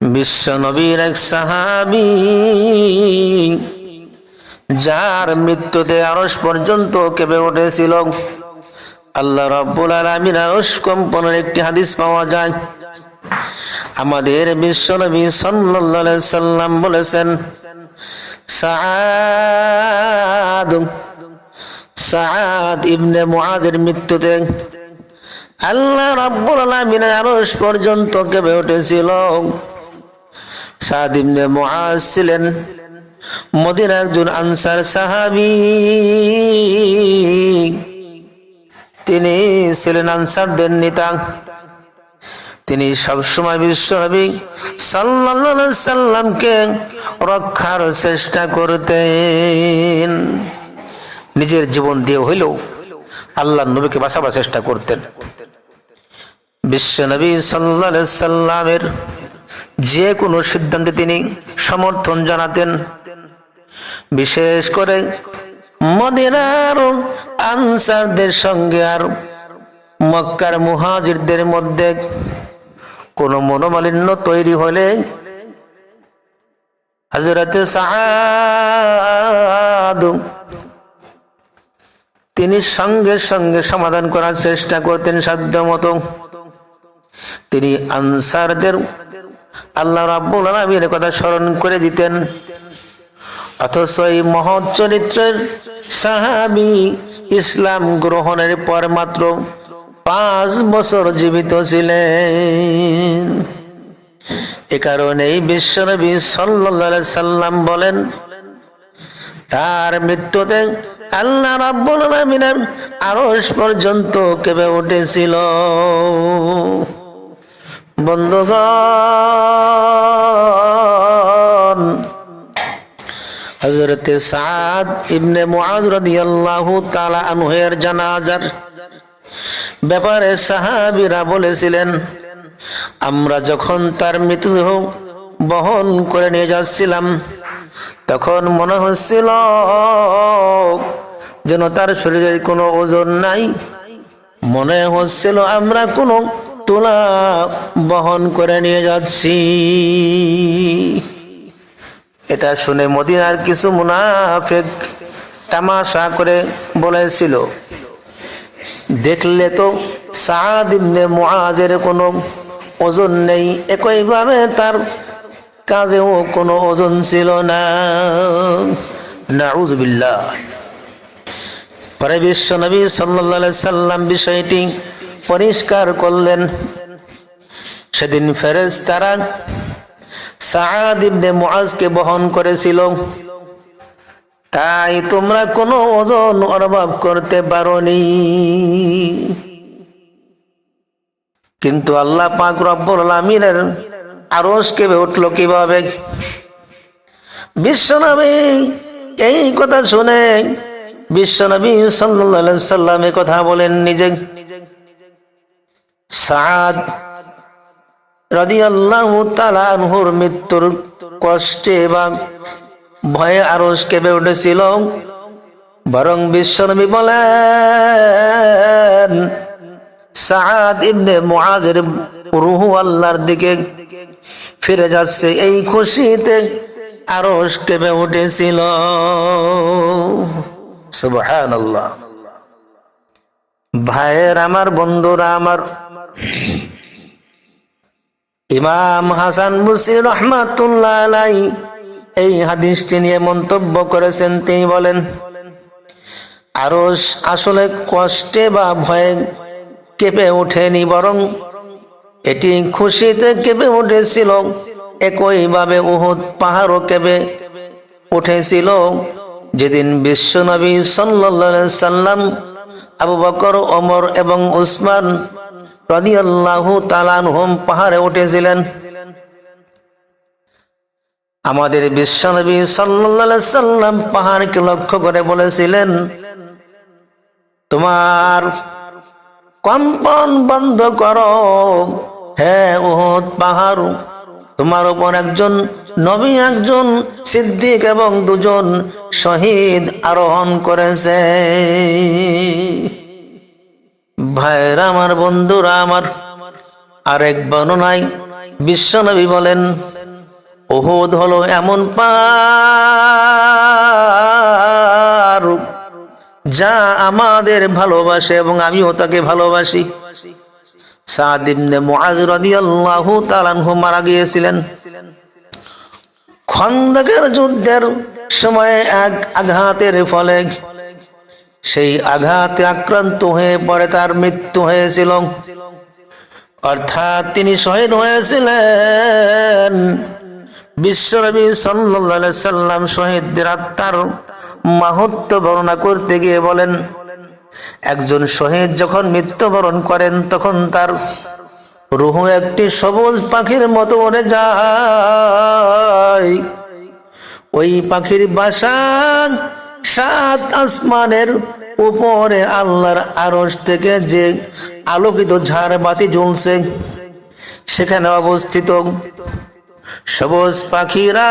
বিশ্ব নবীর এক সাহাবি, যার মৃত্যুতে আরস পর্যন্ত কেঁপে উঠেছিল। আল্লাহ রাব্বুল আলামিন আরস কম্পনের একটি হাদিস পাওয়া যায়। আমাদের বিশ্ব নবী সাল্লাম বলেছেন, সাআদ সাআদ ইবনে মুআজের মৃত্যুতে আল্লাহ রাব্বুল আলামিন আরশ পর্যন্ত কেঁপে উঠেছিল। সাদ ইবনে ছিলেন মদিনার একজন আনসার সাহাবী। তিনি ছিলেন আনসারদের নেতা। তিনি সবসময় বিশ্বনবী সাল্লাল্লাহু সাল্লামকে রক্ষার চেষ্টা করতেন। নিজের জীবন দিয়ে হইলেও আল্লাহ নবীকে বাঁচাবার চেষ্টা করতেন। বিশ্বনবী সাল্লাহ সাল্লামের যে কোনো সিদ্ধান্তে তিনি সমর্থন জানাতেন। বিশেষ করে মদিনার আনসারদের সঙ্গে আর মক্কার মুহাজিরদের মধ্যে কোনো মনোমালিন্য তৈরি হলে হজরতে সাহাদ তিনি সঙ্গে সঙ্গে সমাধান করার চেষ্টা করতেন সাধ্য মতো তিনি আনসারদের আল্লাহ রাব্বুল আলামিনের কথা স্মরণ করে দিতেন। অথচ এই মহৎ চরিত্রের সাহাবি ইসলাম গ্রহণের পর মাত্র পাঁচ বছর জীবিত ছিলেন। এ কারণেই বিশ্বনবী সাল্লাল্লাহু সাল্লাম বলেন, তার মৃত্যুতে আল্লাহ রাব্বুল আলামিনের আরশ পর্যন্ত কেঁপে উঠেছিল। বন্ধুগণ, হযরতে সাদ ইবনে মুআজ রাদিয়াল্লাহু তাআলা আনহুর জানাজার ব্যাপারে সাহাবীরা বলেছিলেন, আমরা যখন তার মৃতদেহ বহন করে নিয়ে যাচ্ছিলাম, তখন মনে হচ্ছিল যেন তার শরীরের কোনো ওজন নাই। মনে হচ্ছিল আমরা কোনো তোলা বহন করে নিয়ে যাচ্ছি। এটা শুনে মদিনার কিছু মুনাফেক তামাশা করে বলেছিল, দেখলে তো সাদ ইবনে মুআজের কোনো ওজন নেই, একইভাবে তার কাজেও কোনো ওজন ছিল না। নাউজুবিল্লাহ পরে বিশ্ব নবী সাল্লাল্লাহু সাল্লাম বিষয়টি পরিষ্কার করলেন। সেদিন ফেরেজ তারা সাদ বহন করেছিল। তাই তোমরা কোনো ওজন অনুভব করতে পারোনি। কিন্তু আল্লাহ পাক রব্বুল আলামিনের আরশ কেঁপে উঠল কীভাবে? বিশ্বনবী এই কথা শুনে বিশ্বনবী আলাইহি সাল্লাম কথা বলেন নিজে সাদ মৃত্যুর কষ্টে বা ভয়ে আরশ কেঁপে উঠেছিল। বরং বিশ্বনবী বলেন, সাদ ইবনে মুআজের আল্লাহর দিকে ফিরে যাচ্ছে, এই খুশিতে আরশ কেঁপে উঠেছিল। সুবহানাল্লাহ। ভাইয়ের আমার, বন্ধুরা আমার ইমাম হাসান রহমাতুল্লাহ এই হাদিসটি নিয়ে মন্তব্য করেছেন। তিনি বলেন, আরস আসলে কষ্টে বা ভয়ে কেঁপে ওঠেনি, বরং এটি খুশিতে কেঁপে উঠেছিল, একইভাবে উহুদ পাহাড়ও কেঁপে উঠেছিল। যেদিন বিশ্বনবী সাল্লাম আবু বকর, ওমর এবং উসমান পাহাড়ে উঠেছিলেন। আমাদের বিশ্বনবী সাল্লাল্লাহু সাল্লাম পাহাড়কে লক্ষ্য করে বলেছিলেন, তোমার কম্পন বন্ধ করো। হ্যাঁ উহুদ পাহাড়, তোমার উপর একজন নবী, একজন সিদ্দিক এবং দুজন শহীদ আরোহণ করেছে। ভাইরা আমার, বন্ধুরা আমার, আরেক বর্ণনায় বিশ্বনবী বলেন ওহুদ হলো এমন পার যা আমাদের ভালোবাসে এবং আমিও তাকে ভালোবাসি। মারা গিয়েছিলেন। খন্দকের যুদ্ধের সময় এক আঘাতের ফলে সেই আঘাতে আক্রান্ত হয়ে পরে তার মৃত্যু হয়েছিল। অর্থাৎ তিনি শহীদ হয়েছিলেন। বিশ্বনবী সাল্লাল্লাহু আলাইহি সাল্লাম শহীদদের আত্মার মাহাত্ম্য বর্ণনা করতে গিয়ে বলেন, একজন শহীদ যখন মৃত্যুবরণ করেন, তখন তার রুহ একটি সবুজ পাখির মতো উড়ে যায়। ওই পাখির বাসা সাত আসমানের উপরে আল্লাহর আরশ থেকে যে আলোকিত ঝাড় বাতি জ্বলছে, সেখানে অবস্থিত সবুজ পাখিরা।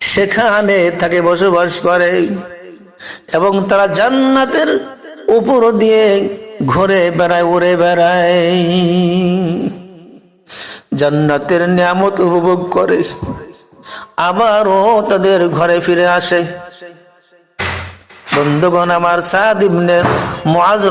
সেখানে থাকে বসবাস করে এবং তারা জান্নাতের উপর দিয়ে ঘুরে বেড়ায়, উড়ে বেড়ায়। জান্নাতের নিয়ামত উপভোগ করে। আবারও তাদের ঘরে ফিরে আসে। বন্ধুগণ আমার সাদ ইবনে মুআজ